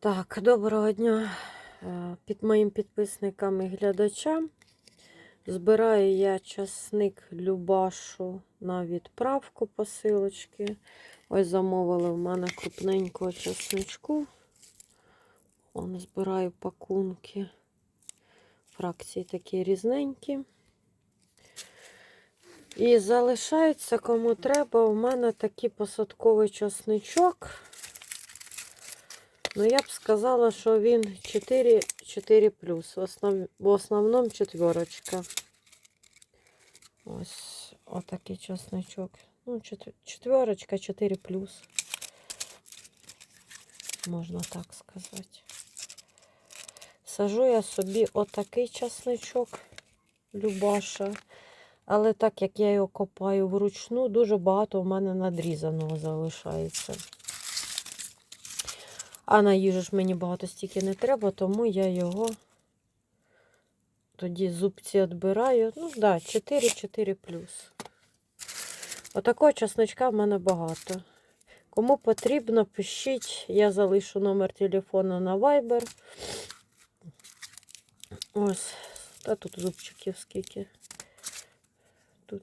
Так, доброго дня е, під моїм підписникам і глядачам. Збираю я часник Любашу на відправку посилочки. Ось замовили в мене крупненького часничку. Он збираю пакунки. Фракції такі різненькі. І залишається, кому треба, у мене такий посадковий часничок. Ну, я б сказала, що він 4, 4 плюс. В, основ, в основному четверочка. Ось отакий часничок. Ну, четверочка, 4 плюс. Можна так сказати. Сажу я собі отакий часничок Любаша. Але так як я його копаю вручну, дуже багато в мене надрізаного залишається. А на їжу ж мені багато стільки не треба, тому я його тоді зубці відбираю. Ну, так, да, 4-4 плюс. Отакого часничка в мене багато. Кому потрібно, пишіть. Я залишу номер телефону на Viber. Ось. Та тут зубчиків скільки. Тут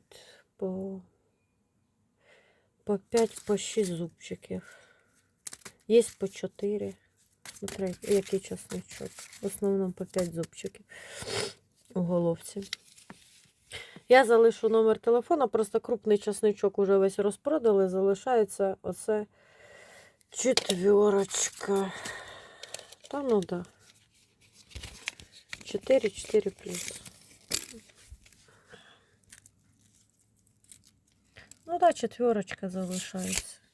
по, по 5, по 6 зубчиків. Є по 4. Смотри, який часничок. В основному по 5 зубчиків у головці. Я залишу номер телефона, просто крупний часничок уже весь розпродали. Залишається оце четверочка. Та ну да. 4, 4 плюс. Ну да, четверочка залишається.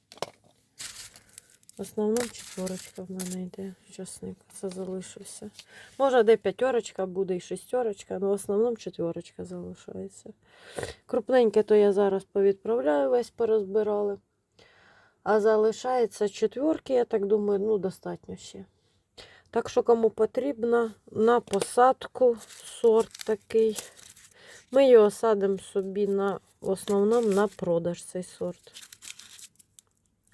В основному четверочка в мене йде часник. Це залишився. Може, де п'ятерочка буде і шестерочка, але в основному четверочка залишається. Крупненьке, то я зараз повідправляю, весь порозбирали. А залишається четверки, я так думаю, ну, достатньо ще. Так що, кому потрібно, на посадку сорт такий. Ми його садимо собі на, в основному на продаж цей сорт.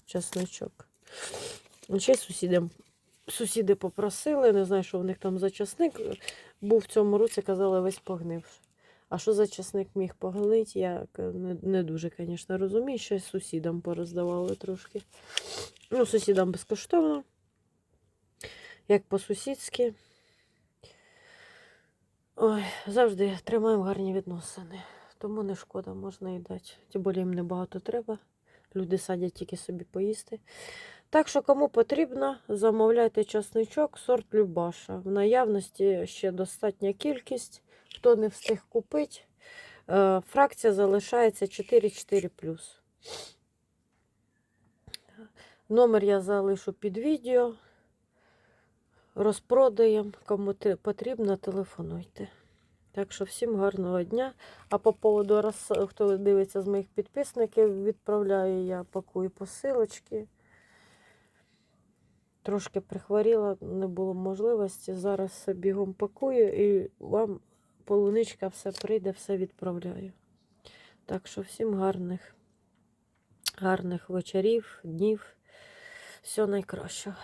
Часничок. Ще й сусідам. Сусіди попросили, не знаю, що в них там за часник. Був в цьому році, казали, весь погнив. А що за часник міг погнити, я не, не дуже, звісно, розумію. Ще сусідам пороздавали трошки. Ну, сусідам безкоштовно. Як по-сусідськи. Ой, завжди тримаємо гарні відносини. Тому не шкода, можна і дати. Тим більше їм небагато треба. Люди садять тільки собі поїсти. Так що, кому потрібно, замовляйте часничок, сорт Любаша. В наявності ще достатня кількість. Хто не встиг купити, е, фракція залишається 4-4. Номер я залишу під відео. Розпродаємо. Кому потрібно, телефонуйте. Так що всім гарного дня. А по поводу хто дивиться з моїх підписників, відправляю я пакую посилочки. Трошки прихворіла, не було можливості. Зараз бігом пакую і вам полуничка все прийде, все відправляю. Так що всім гарних, гарних вечорів, днів. Всього найкращого.